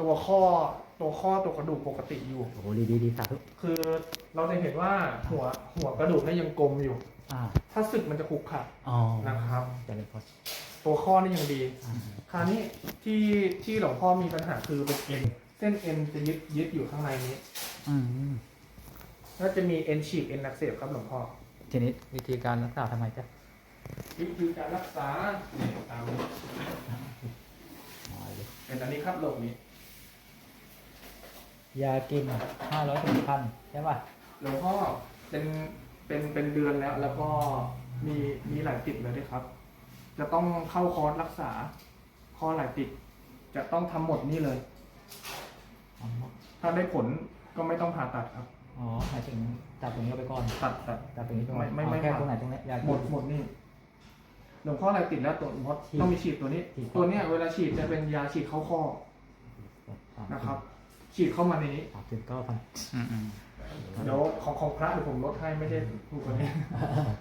ตัวข้อตัวข้อตัวกระดูกปกติอยู่ โอ้โหดีดีดีสาธุคือเราจะเห็นว่าหัวหัวกระดูกเนี่ยยังกลมอยู่ อ่าถ้าสึกมันจะขรุกขระ อ๋อนะครับ เจริญพรตัวข้อนี่ยังดี อ่าคราวนี้ที่ที่หลวงพ่อมีปัญหาคือเป็นเอ็นเส้นเอ็นจะยึดยึดอยู่ข้างในนี้ อืมแล้วจะมีเอ็นฉีกเอ็นอักเสบครับหลวงพ่อทีนี้วิธีการรักษาทำไมจ๊ะวิธีการรักษาเนี่ยตามนี้อ๋อเลยเป็นอันนี้ครับโรคนี้ ยากินห้าร้อยถึงพันใช่ป่ะหลวงพ่อเป็นเป็นเป็นเดือนแล้ว แล้วก็มีมีหลายติดเลยด้วยครับ จะต้องเข้าคอร์สรักษาข้อหลายติด จะต้องทำหมดนี่เลยอ๋อถ้าได้ผลก็ไม่ต้องผ่าตัดครับ อ๋อหมายถึงตัดตรงนี้เอาไปก่อนตัดตัด ตัดตรงนี้ไปก่อนไม่ไม่อ๋อไม่แค่ตรงไหนตรงนี้ยากิน หมดหมดนี่หลวงพ่ออะไรติดแล้วตัวหมดฉีดต้องมีฉีดตัวนี้ ฉีด ตัวเนี้ยเวลาฉีดจะเป็นยาฉีดเข้าข้อนะครับ ฉีดเข้ามาในนี้สามสิบเก้าพันอืมอืมเดี๋ยวของของพระเดี๋ยวผมลดให้ไม่ใช่ถูกกว่านี้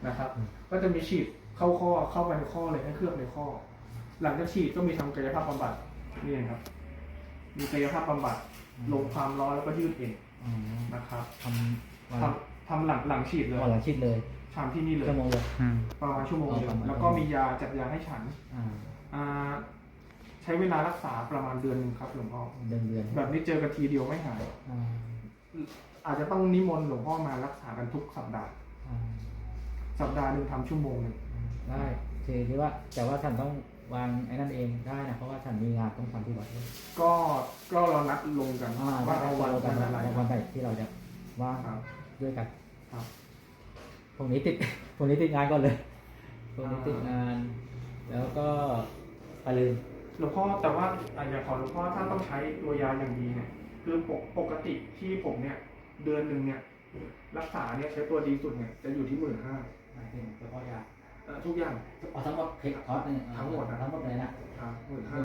นะครับ ก็จะมีฉีดเข้าข้อเข้าไปในข้อเลยให้เคลือบในข้อ หลังจากฉีดก็มีทำกายภาพบำบัดนี่เองครับ มีกายภาพบำบัดลงความร้อนแล้วก็ยืดเองอ๋อนะครับทำวันทำทำหลังหลังฉีดเลยวันหลังชิดเลยทำที่นี่เลยชั่วโมงเลยอืมประมาณชั่วโมงเดียวประมาณแล้วก็มียาจัดยาให้ฉันอ่าอ่า ใช้เวลารักษาประมาณเดือนหนึงครับหลวงพ่อ เดือนเดือนแบบนี้เจอกันทีเดียวไม่หาย อ่าอาจจะต้องนิมนต์หลวงพ่อมารักษากันทุกสัปดาห์ อ่าสัปดาห์หนึ่งทำชั่วโมงหนึ่งได้คือที่ว่าแต่ว่าฉันต้องวางไอ้นั่นเองได้นะเพราะว่าฉันมีงานต้องทำที่วัดด้วยก็ก็เรานัดลงกันอ่าว่าได้เอาวัวันนกันวันอะไรวันไหนที่เราจะว่างครับด้วยกัน ครับ พรุ่งนี้ติด พรุ่งนี้ติดงานก่อนเลยพรุ่งนี้ติดงาน แล้วก็ไปลืม หลวงพ่อแต่ว่าอะอย่างของหลวงพ่อถ้าต้องใช้ตัวยาอย่างดีเนี่ยคือปกปกติที่ผมเนี่ย เดือนหนึ่งเนี่ย รักษาเนี่ยใช้ตัวดีสุดเนี่ยจะอยู่ที่หมื่นห้าหมายถึงเฉพาะยาทุกอย่าง เอาทั้งหมดเพชรคอร์สเนี่ยทั้งหมดนะทั้งหมดเลยนะครับหมื่นห้า